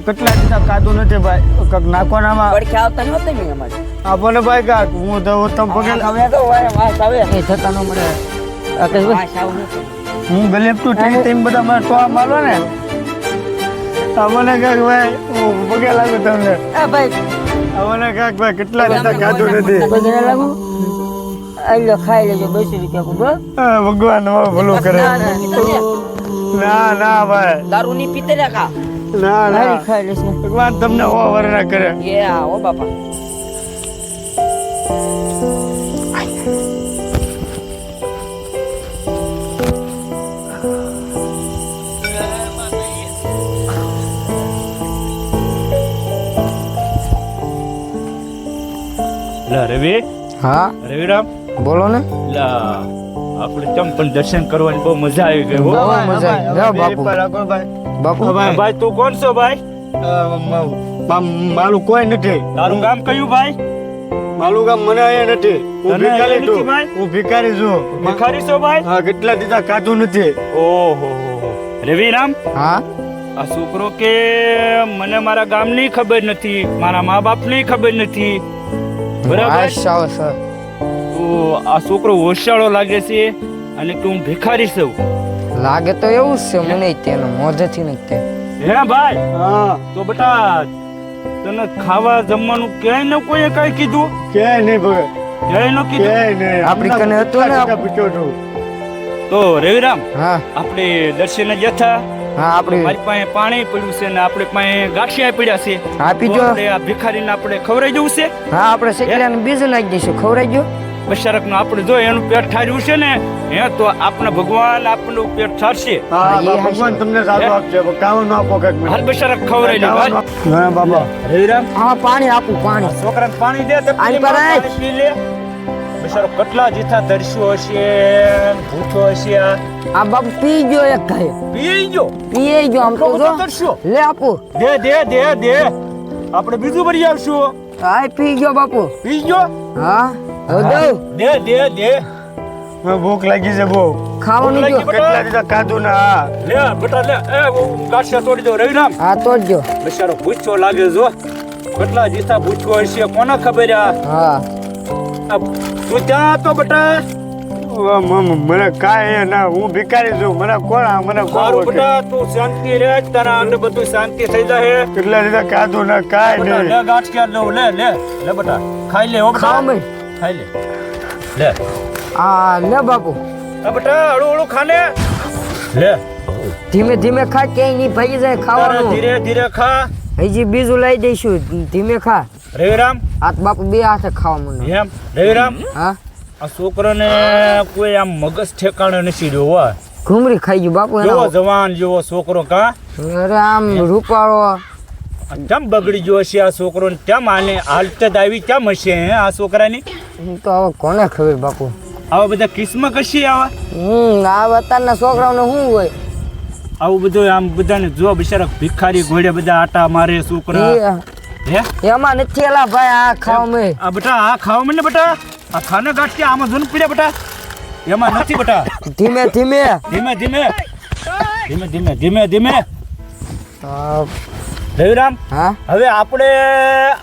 કેટલા કાદું નથી ભાઈ કાક નાખવાનામાં પડખે આવતા નહોતા મેં અમારે આપો ભાઈ કાક હું તો ઉત્તમ પગે હવે તો વાય વાસ આવે એ થતા ન મળે હું ભલે ટુ ટ્રેન બધા મને ટોવા મારો ને? અમને કાંઈક ભાઈ હું પગે લાગુ તમને. અમને કાંઈક ભાઈ કેટલા રીતે ખાધું નથી? ભગવાન મારું ભલું કરે. ના ના ભાઈ. દારૂ ની ના. ના ભગવાન તમને ઓ વરના કરે. બાપા. લા રવિ. હા. રવિરામ. બોલો ને. લા આપણે ચમ પણ દર્શન કરવાની બહુ મજા આવી ગઈ બહુ મજા આવી. બાપુ. બાપુ. ભાઈ. તું કોણ છો ભાઈ? મારું કોઈ નથી. તારું ગામ કયું ભાઈ? મારું ગામ મને અહીંયા નથી. હું ભિખારી છું. ભાઈ? હું ભિખારી છું. ભિખારી છો ભાઈ? હા કેટલા દીધા કાધું નથી. ઓહો રવિરામ હા. આ છોકરો કે મને મારા ગામની ખબર નથી મારા મા બાપની ખબર નથી. બરાબર? સાવ સર તો આ છોકરો હોશિયાળો લાગે છે અને તું ભિખારી છું. લાગે તો એવું જ છે મને તેનો મોઢેથી નહીં તે. હે ભાઈ? હા. તો બેટા તને ખાવા જમવાનું ક્યાંય ન કોઈએ કઈ કીધું? કે નહીં ભગત ક્યાંય ન કે કીધું નહીં. આપણી કને હતો ને પૂછ્યો તો રવિરામ હા. આપણે દર્શને જથા હા આપણે મારી પાસે પાણી પડ્યું છે ને આપણે પાસે ગાંઠિયા પડ્યા છે. આપી તો જો આપણે આ ભિખારીને આપણે ખવરાઈ જવું છે? હા આપણે શેકલાને બીજ નાખી દઈશું. ખવરાઈ ગયો બશારક આપણે જો એનું પેટ ઠાર્યું છે ને હે તો આપણે ભગવાન આપણું પેટ ઠારશે. હા હા. ભગવાન તમને સારું આપશે. કામ ન આપો કંઈક હાલ બશારક ખવડાવી લે ભાઈ ના બાબા રવિરામ? હા પાણી આપું પાણી. છોકરાને પાણી દે તો. પાણી પી લે. બશારો કેટલા જીથા તરસ્યો હશે ભૂખ્યો હશે આ. બાપ પી ગયો એક ગાય. પી ગયો? પી ગયો આમ તો જો. લે આપો દે દે દે દે. આપણે બીજું ભરી આવશું. હા પી ગયો બાપુ. પી ગયો? હા હવે દે દે દે. મને ભૂખ લાગી છે બહુ. ખાવાનું જો. કેટલા દીધા કાધું ના લે બેટા લે. એ ગાંઠિયા તોડી દો રવિરામ હા તોડજો. બિચારો ભૂખ્યો લાગે જો કેટલા જીતા ભૂખ્યો હશે કોને ખબર આ? હા. તું જા તો બટા. મને કાંઈ ના હું ભિખારી છું. મને કોણ આ? મને કોણ બટા તું શાંતિ રે તારા અંદર બધું શાંતિ થઈ જાય કેટલા દીધા કાધું ને કાંઈ નહીં. લે ગાંઠ કે લે લે લે બેટા ખાઈ લે હો ખા ખાવા ખાઈ લે. લે. આ લે બાપુ. આ બટા હળું હળું ખાને લે. ધીમે ધીમે ખા ક્યાંય નહીં ભાગી જાય ખાવાનું. ધીરે ધીરે ખા. હજી બીજું લઈ દઈશું ધીમે ખા. રવિરામ? આ બાપુ બે હાથે ખાવા મને એમ? રવિરામ? હા? આ છોકરાને કોઈ આમ મગજ ઠેકાણે નથી રહ્યો હોય. ઘૂમરી ખાઈ ગયું બાપુ એવો જવાન જેવો છોકરો કા? અરે આમ રૂપાળો. કેમ બગડી ગયો છે આ છોકરો? ને કેમ આને હાલત આવી? કેમ હશે આ છોકરાની? તો હવે કોને ખબર બાપુ? આવા બધા કિસ્મત કશી આવા? હમ આ અત્યારના છોકરાઓને શું હોય? આવું બધું આમ બધાને જો બિચારા ભિખારી ઘોડે બધા આટા મારે છોકરા. હે? એમાં નથી એલા ભાઈ આ ખાવ મે આ બેટા આ ખાવ મને બેટા. આ ખાને ગાંઠિયા આમાં જોન પીડે બેટા. એમાં નથી બેટા. ધીમે ધીમે. ધીમે ધીમે. ધીમે ધીમે ધીમે ધીમે. રવિરામ હા? હવે આપણે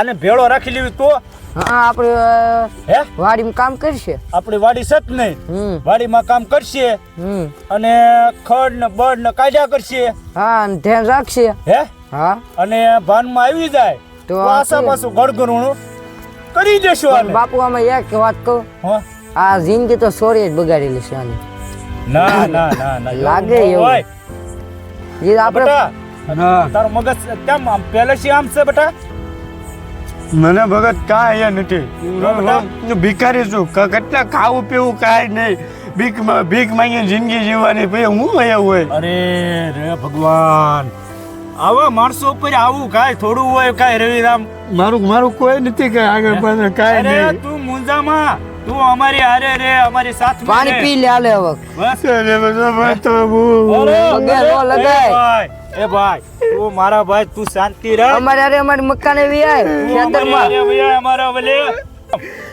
આને ભેળો રાખી લેવી તો? આપણે અ, હે? વાડીમાં કામ કરશે. આપણી વાડી સત નહીં. વાડીમાં કામ કરશે હમ. અને ખડ ને બળ ને કાઢ્યા કરશે. હા અને ધ્યાન રાખશે. હે? હા. અને ભાનમાં આવી જાય. તો આસા આપણે- પાછું ગળગણું કરી દેશું આને. બાપુ આમાં એક વાત કહું. હો? આ જિંદગી તો સોરી જ બગાડેલી છે આની. ના ના ના ના લાગે એવું. એ આપણે તારો મગજ કેમ આમ પહેલેથી આમ છે બેટા? મને ભગત કાંઈ અહીંયા નથી. હું ભિખારી છું. ક- કેટલા ખાવું પીવું કાંઈ નહીં. ભીખ મ- ભીખ માંગી જિંદગી જીવવાની પછી હું અહીંયા હોય? અરે રે ભગવાન. આવા માણસો ઉપર આવું કાંઈ થોડું હોય કાંઈ રવિરામ. મારું મારું કોઈ નથી કે આગળ પાછળ કાંઈ અરે નહીં. તું મુંજામાં. તું અમારી હારે રે અમારી સાથ પાણી પી લે આલે હવે. બસ. રે બધા ભાઈ તો લગાય. એ ભાઈ તું મારા ભાઈ તું શાંતિ રાખ. અમારે અરે અમારે મકાને વી આય તું અમારી ખેતરમાં. હારે વયા અમારા વલે.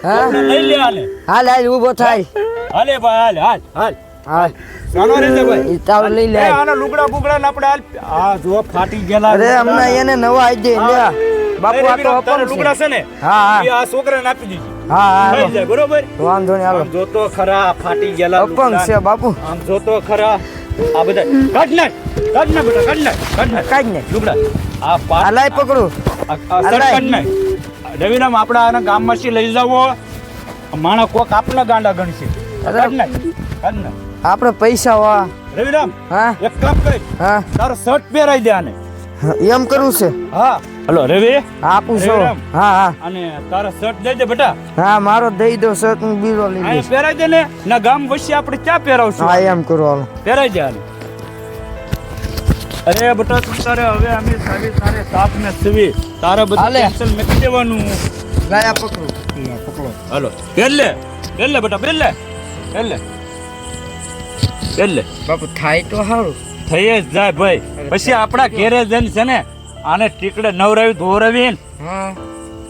હા? લઈ લે હાલ હાલ હાલ ઊભો થાય. હાલે ભાઈ હાલ હાલ હાલ. હાલ. સાનો રહેજે ભાઈ. તાવ લઈ લે. આના લુગડા બુગડા ને આપણે હાલ આ જો ફાટી ગયેલા અરે હમણાં એને નવા આઈ દે લે બાપુ આ તો લુગડા છે. છે ને? હા હા. આ છોકરાને આપી દીધી. હા જાય બરોબર? વાંધો નહીં હાલો. જોતો ખરા ફાટી ગયેલા અપંગ છે બાપુ. આમ જોતો ખરા આ બધા કાઢ નાખ કાઢ નાખ બેટા કાઢ નાખ કાઢ નાખ કાઢ ને. લુગડા. આ પાટ લાઈ પકડું. કાઢ નાખ રવિરામ આપણે આના ગામમાંથી લઈ જાવો? માણા કોક આપણા ગાંડા ગણશે. કાઢ નાખ કાઢ નાખ આપણે પૈસા વા રવિરામ હા? એક કામ કર. હા. તારો શર્ટ પહેરાઈ દે આને. એમ કરવું છે. હા. હલો રવિ? આપું છો હા હા. અને તારો શર્ટ દઈ દે બેટા. હા મારો દઈ દો સર હું બીજો લઈ લઈશ. પહેરાઈ દે ને ના ગામ વચ્ચે આપણે ક્યાં પહેરાવશું? હા એમ કરો હાલો. પહેરાઈ દે અરે બેટા તું તારે હવે અમે સારી તારે સાફ ને સવી. તારા બધું. ટેન્શન મેકી દેવાનું. ગાયા પકડો. પકડો. હાલો. પહેર લે પહેર લે બેટા પહેર લે પહેર લે પહેર લે બાપુ થાય તો સારું થઈ જ જાય ભાઈ. પછી આપણા ઘેરે જઈને છે ને આને ટીકડે નવરાવી ધોરાવી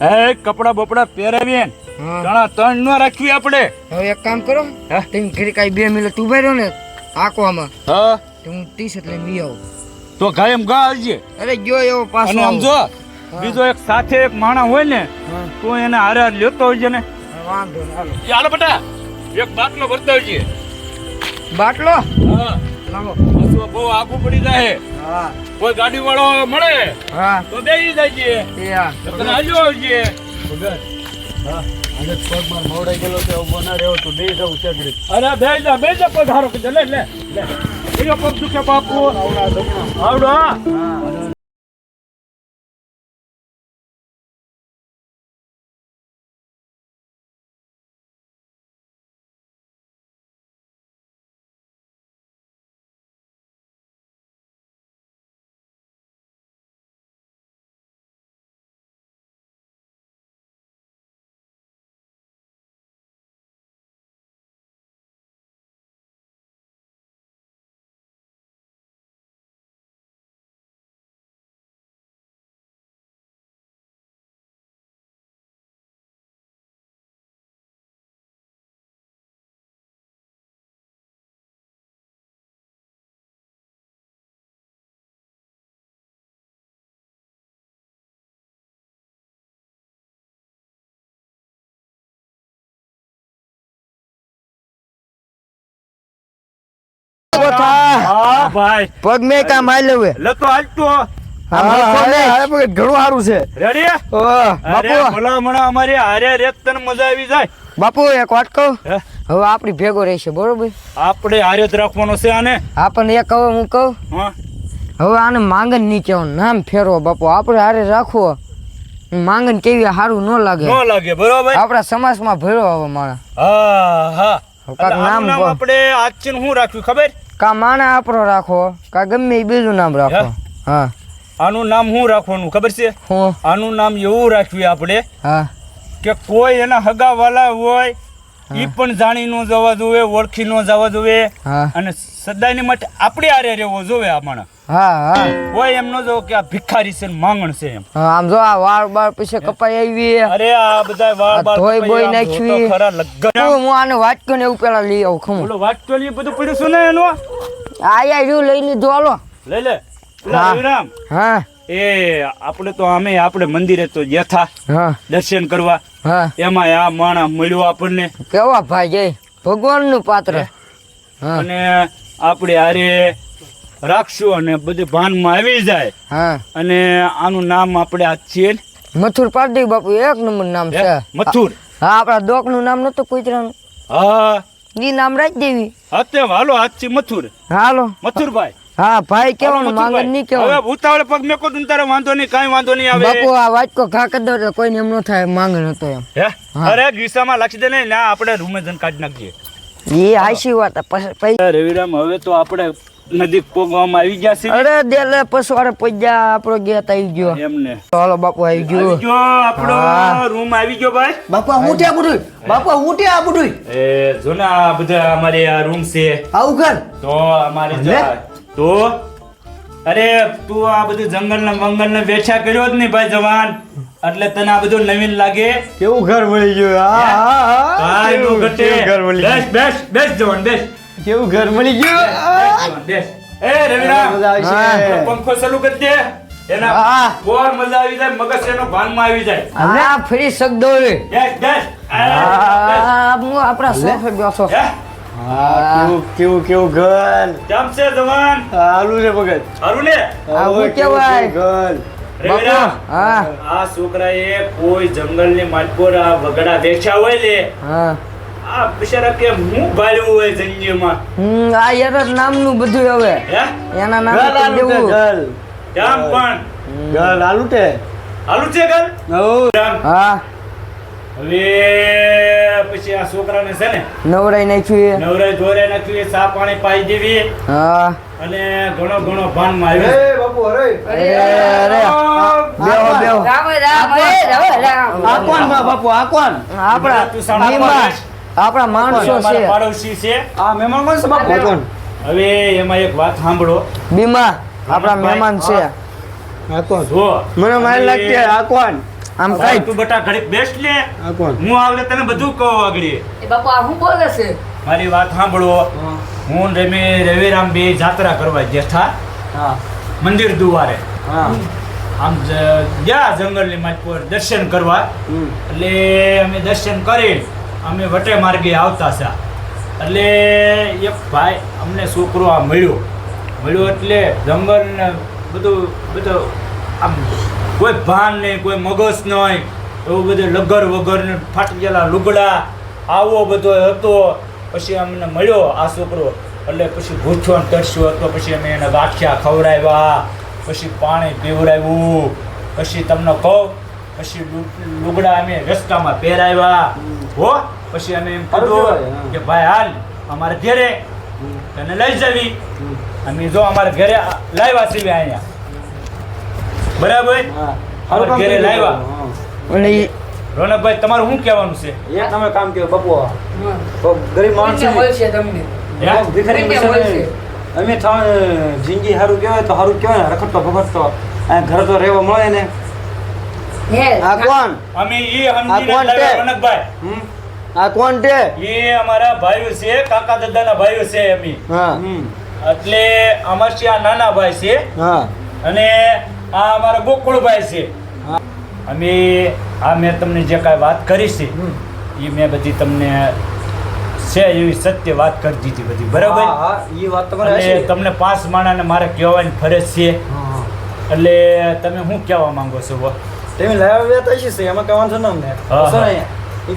હે. કપડા બપડા પહેરાવી ઘણા ત્રણ ન રાખવી આપણે. હવે એક કામ કરો? તમે ઘરે કાંઈ બે મિનિટ ઊભા રહ્યો ને આંકવામાં હા. તો હું ટી શર્ટ લઈ આવું. તો ગાયમ ગા આવજે અરે જો એવો પાછો આમ જો બીજો એક સાથે એક માણસ હોય ને. તો એને હારે હારે લેતો હોય છે ને વાંધો હાલો. ચાલો બેટા એક બાટલો ભરતો હોય બાટલો? હા. લાવો. બહુ આગું પડી જાય. હા. કોઈ ગાડી વાળો મળે હા. તો બેસી જાય એ હા. તને હાલ્યો આવજે અરે બે જા બે જા પગ હારો કે લે લે લે. પગ દુખે બાપુ. આવડો. હા. ભાઈ. પગ મે કામ હાલ્યો હવે. લે તો હાલ તો. લખો નહીં. ઘણું સારું છે. રેડી બાપુ. ભલામણા અમારી હારે રેત તને મજા આવી જાય. બાપુ એક વાત કહું? હવે આપણી ભેગો રહેશે બરોબર? આપણે હારે જ રાખવાનો છે આને. આપણને એક હવે હું કહું? હવે આને માંગન નહીં કહેવાનું નામ ફેરવો બાપુ. આપણે હારે રાખવો. માંગન કેવી સારું ન લાગે. ન લાગે બરોબર? આપણા સમાજમાં ભર્યો હવે માણસ. હા હા. નામ. આપણે આજથી હું રાખ્યું ખબર? કા માણા આપણો રાખો કા ગમે એ બીજું નામ રાખો. હા? આનું નામ શું રાખવાનું ખબર છે? હું. આનું નામ એવું રાખ્યું આપણે હા. કે કોઈ એના હગા વાલા હોય એ પણ જાણી ન જવા જોવે ઓળખી ન જવા જોવે હા. અને સદાયની માટે આપણે આરે રહેવો જોવે આ માણસ. હા હા. કોઈ એમ ન જોવો કે આ ભિખારી છે ને માંગણ છે એમ. આમ જો આ વાળ બાળ પછી કપાઈ આવી અરે આ બધા વાળ બાળ ધોઈ બોઈ નાખવી. ખરા લગ્ન. હું હું આને વાટકો ને એવું પેલા લઈ આવું ખમું. બોલો વાટકો ને બધું પડ્યું છે ને એનું? આ રહ્યું લઈ લીધું હાલો. લઈ લે. પેલા હા. એ આપણે તો અમે આપણે મંદિરે તો હા. દર્શન કરવા. એમાં આ માણસ મળ્યો આપણને. કેવા ભાઈ જય. ભગવાનનું પાત્ર અને આપણે હારે રાખશું અને બધું ભાનમાં આવી જાય. હા. અને આનું નામ આપણે આ છીએ મથુર પારદી બાપુ એક નંબર નામ છે. મથુર. હા આપણા દોકનું નામ નતું કુતરાનું. હા. ઈ નામ રાખી દેવી. હા હાલો આજથી મથુર. હાલો. મથુરભાઈ. હા ભાઈ કેવાનું માંગણ નહીં કેવું હવે ઉતાવળ પગ મેકો તું તારે વાંધો નહીં કઈ વાંધો નહીં આવે. બાપુ આ વાટકો ઘા કરી દો કોઈને એમ ન થાય માંગણ હતો એમ. હે. અરે ગીસામાં લખી દે ને ના આપણે રૂમે જન કાઢી નાખીએ. એ આશી વાત રવિરામ હવે તો આપણે નજીક પોગવામાં આવી ગયા છે. અરે દેલે પસવાડે પૈજા આપણો ગેત આવી ગયો. એમને. ચાલો બાપુ આવી આવી ગયો. ગયો આપણો રૂમ આવી ગયો ભાઈ. બાપા હું ત્યાં બધું બાપા હું ત્યાં બધું એ જોના આ બધા અમારે આ રૂમ છે. આવું ઘર? તો અમારે. તો? અરે તું આ બધું જંગલ ને મંગલ ને વેઠા કર્યો જ નહીં ભાઈ જવાન. એટલે તને આ બધું નવીન લાગે. કેવું ઘર મળી ગયું? હા હા? ઘર મળી બેસ બેસ બેસ જવાન બેસ. કેવું ઘર મળી ગયું? એ રવિરામ મજા આવશે હા. પંખો ચાલુ કરી દે. એના બોર મજા આવી જાય મગજ એનો ભાનમાં આવી જાય. આ ફરી શકદો રે બેસ બેસ. આ, આ હું આપણા સોફે બેસો કેવું કેવું કેવું ઘર? કેમ છે જવાન? હાલું છે ભગત હારું ને આ આ છોકરાએ કોઈ જંગલની આ વગડા વેચ્યા હોય લે. હા. આ બિચારા કે હું ભાળ્યું હોય જંગીમાં હમ આ યાર નામનું બધું હવે. હે? એના નામ છે દેવું પણ. હા. હવે પછી આ છોકરાને છે ને નવરાઈ નાખ્યું એ. નવરાઈ ધોરે નાખ્યું એ સા પાણી પાઈ દેવી. હા. અને ઘણો ઘણો ભાનમાં માં આવ્યો. બાપુ અરે. અરે બેહો બેહો. રામ રામ રામ રામ. આ કોણ બાપુ? આ કોણ? આપણા તું સાંભળ. બીમાર પાડોશ. આપણા માણસો છે. પાડોશી છે. આ મહેમાન કોણ છે? બાપુ? કોણ હવે એમાં એક વાત સાંભળો. બીમા આપણા મહેમાન છે. આ કોણ? જો મને મારી લાગતી આ કોણ? આમ કઈ તું બટા ઘડી બેસ્ટ લે. આ કોણ? હું આવડે તને બધું કહું આગળ. એ બાપુ આ શું બોલે છે? મારી વાત સાંભળો. હું. રમે રવિરામ બે જાત્રા કરવા જેઠા હા. મંદિર દુવારે. હા. આમ ગયા જંગલની માટ પર દર્શન કરવા. એટલે અમે દર્શન કરી અમે વટે માર્ગે આવતા હતા. એટલે એક ભાઈ અમને છોકરો આ મળ્યો. મળ્યો એટલે જંગલ ને બધું બધું આમ કોઈ ભાન નહીં, કોઈ મગજ નહીં. એવું બધું લગર વગર ને ફાટી ગયેલા લુગડા, આવો બધો હતો. પછી અમને મળ્યો આ છોકરો. એટલે પછી ભૂખ્યો ને તરસ્યો હતો. પછી અમે એને ગાંઠિયા ખવડાવ્યા. પછી પાણી પીવડાવ્યું. પછી તમને કહું, પછી લુગડા અમે રસ્તામાં પહેરાવ્યા. હો પછી અમે એમ કીધું કે ભાઈ હાલ અમારે ઘરે તને લઈ જવી. અમે જો અમારે ઘરે લાવ્યા છીએ અહીંયા. બરાબર? હા. અમારે ઘરે લાવ્યા રોનકભાઈ તમારું શું કહેવાનું છે? એ તમે કામ કહો બપુ. ગરીબ માણસ છે. તમને. અમે જિંદગી સારું કહેવાય તો સારું કહેવાય ને રખડતો ભગડતો. આ ઘર તો રહેવા મળે ને. હે. આ કોણ? અમે એ સમજીને રોનકભાઈ? આ કોણ છે? એ અમારા ભાઈઓ છે કાકા દાદાના ભાઈઓ છે અમે હા. એટલે અમરસિંહ નાના ભાઈ છે. હા. અને આ અમારા ગોકુળભાઈ છે. અમે આ મેં તમને જે કાંઈ વાત કરી છે એ મેં બધી તમને છે એવી સત્ય વાત કરી દીધી બધી. બરાબર? હા, હા, વાત તમારે તમને પાંચ માણાને મારે કહેવાની ફરજ છે. હા, હા. એટલે તમે શું કહેવા માંગો છો? તમે લાવ્યા તો છે એમાં કઈ વાંધો ને અમને.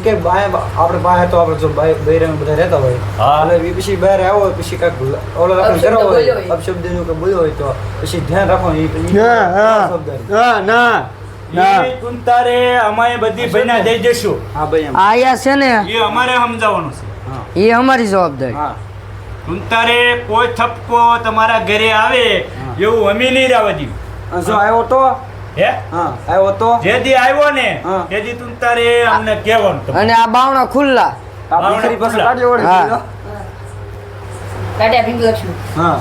કે બાય- આપણે બાય તો આપણે જો બાય- બૈરામાં બધા રહેતા હોય. હા. એટલે પછી બહાર આવ્યો પછી કાંઈક ઓલો અપશબ્દ હોય. અપશબ્દનું કે બોલ્યો હોય તો પછી ધ્યાન રાખવાનું હા. ના તુંતારે અમારે બધી ભાઈના દઈ દેશું હા ભાઈ આયા છે ને? એ અમારે સમજાવવાનું છે. એ અમારી જવાબદારી. હા. તુંતારે કોઈ થપકો તમારા ઘરે આવે એવું અમે નહીં રહેવા દઈએ જો આવ્યો તો? હે? હા આવ્યો તો? જે આવ્યો ને હા. તું તારે અમને કહેવાનું અને આ બાવણા ખુલ્લા. આ ભિખારી પાસે કાઢ્યો વળી હા. કાઢ્યા ભીંગો છું હા.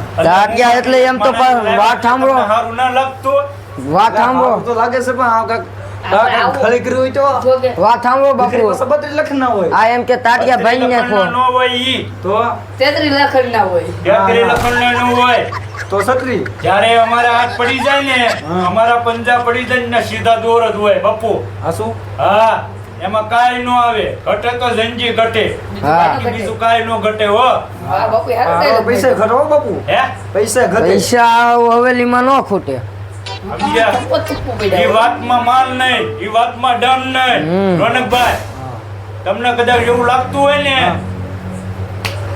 એટલે એમ તો વાત સાંભળો. સારું ના લાગતું? વાત સાંભળો. તો લાગે છે પણ આ કાંઈક- આ કાંઈક આવું. ખળી કર્યું તો વાત સાંભળો બાપુ. બત્રીસ લખ ના હોય. આ એમ કે તાટિયા ભાઈ નાખો લખણના ન હોય ઈ. તો? તેત્રી લખણ ના હોય. ટેકરી હા. લખણના હોય. તો છત્રી? જ્યારે અમારા હાથ પડી જાય ને અમારા પંજા પડી જાય ને સીધા દોર જ હોય બાપુ. આ હા એમાં કાઈ નો આવે. ઘટે તો જંજી ઘટે. હા. બાકી બીજું કાંઈ નો ઘટે હો. પૈસા ઘટો બાપુ. હે? પૈસા ઘટે. પૈસા હવેલીમાં ન ખૂટે. સમજ્યા એ. વાતમાં માન નહીં એ વાતમાં ડમ નહીં. રોનકભાઈ તમને કદાચ એવું લાગતું હોય ને.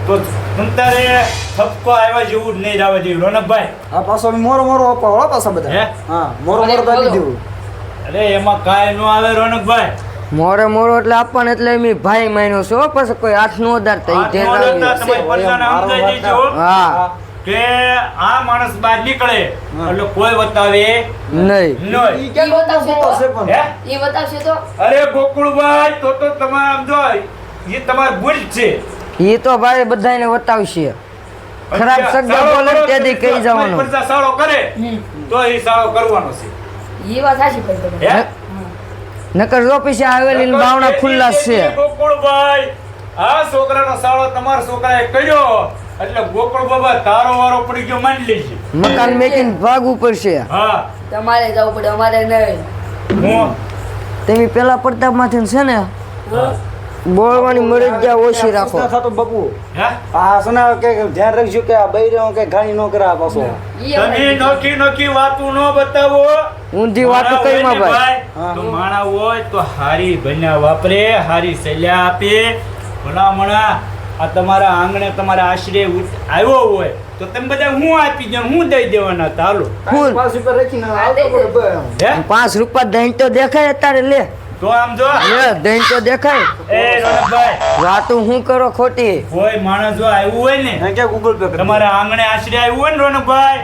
તો અંતરે થપકો આવ્યા જેવું જ નહીં જવા. દે રોનકભાઈ આ પાછો અમે મોરો મોરો અપાવડો પાછા બધા. હે? હા મોરો મોરો તો આપી દેવું. અરે એમાં કાંઈ ન આવે રોનકભાઈ મોરે મોરો એટલે આપવાનું એટલે એમ ભાઈ માન્યો છો પછી કોઈ હાથ નો દારતા ઈ હાથમાં ધ્યાન લેતા રાખજો. તમારી પ્રજાને સમજાઈ દેજો. હા. કે આ માણસ બહાર નીકળે એટલે કોઈ બતાવે નહીં. નહીં. ઈ બતાવશે તો? હે? બતાવશે તો. અરે ગોકુળભાઈ તો તો તમારે આમ જો એ તમારી ભૂલ છે. એ તો ભાઈ બધાને બતાવશે ખરાબ શબ્દ બોલે તેથી કહી જવાનો. જવાનું સાળો કરે તો એ સાળો કરવાનો છે. એ વાત સાચી તમે. નકર જો પછી આવેલી બાવણા ખુલ્લા છે. ગોકુળભાઈ આ છોકરાનો સાળો તમારા છોકરાએ કર્યો. એટલે ગોકળ બાબા તારો વારો પડી ગયો માની લેજે. મકાન મેકીને ભાગવું પડશે હા. તમારે જવું પડે અમારે નહીં. હું? તમે પેલા પડતા માંથી છે ને બોલવાની મરજ્જા ઓછી રાખો. થતો બકુ હે? આ સના કે ધ્યાન રાખજો કે આ બૈરો કે ઘાણી નો કરા પાછો. તમે નોખી નોખી વાતું નો બતાવો. ઊંધી વાતો કઈ માં ભાઈ? તો માણા હોય તો હારી બન્યા વાપરે હારી સલ્યા આપે. ભલામણા આ તમારા આંગણે તમારા આશરે આવ્યો હોય તો તમે બધા હું આપી દે હું દઈ દેવાના હતા હાલો. પાંચ રૂપિયા રાખીને આવતો પડે પાંચ રૂપિયા દહીં તો દેખાય અત્યારે લે. તો આમ જો. લે દહીં તો દેખાય. એ રોનકભાઈ વાતું હું કરો ખોટી? કોઈ માણસ જો આવ્યું હોય ને કે ગૂગલ પે તમારા આંગણે આશરે આવ્યું હોય ને રોનકભાઈ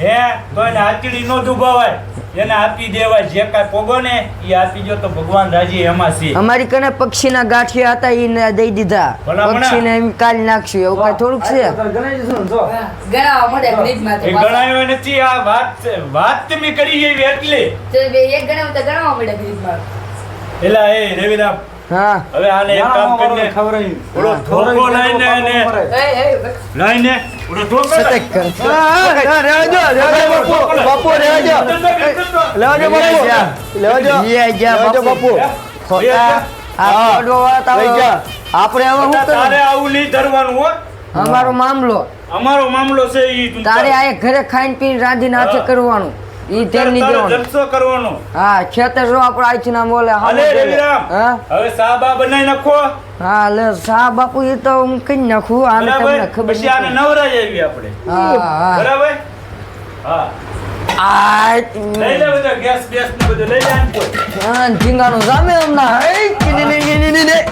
હે? તો એને આચડી નો દુભાવાય. એને આપી દેવાય. જે કાંઈ પોગો ને એ આપી જો તો ભગવાન રાજી એમાં છે. અમારી કને પક્ષીના ગાંઠિયા હતા એ દઈ દીધા. પક્ષીને એમ કાલ નાખશું. એવું કઈ થોડુંક છે. ગણાયો નથી. આ વાત વાત તમે કરી એવી એટલે. તો બે એક ગણાવ તો ગણાવવા મળે એટલે એ રવિરામ હા. હવે આને એક કામ કરીને ખબર નહીં. ઓલો હા, ધોકો ખબર નહીં, લઈને બાપુ એને- મરે. એ, એ, લઈને ઓલો ધોકો સતત કર લે જા. બાપુ. ખોટા આ તો આપણે હવે શું તારે આવું નહીં ધરવાનું હો. અમારો મામલો. અમારો મામલો છે ઈ તારે આ ઘરે ખાઈને પીને રાંધીને હાથે કરવાનું. ઈ ધ્યાન. દેવાનું જલસો કરવાનો. હા ખેતર જો આપણે આઈથી ના બોલે અલે રવિરામ હવે સાબા બનાવી નાખો. હા લે સા બાપુ એ તો હું કઈ નાખું આને તમને ખબર પછી આને નથી. આવી આપણે. હા હા. બરાબર? હા. આ લઈ લે બધા ગેસ બેસ ને બધું લઈ લે આને હા, ઝીંગાનું જામે હમણાં. હે, કીધી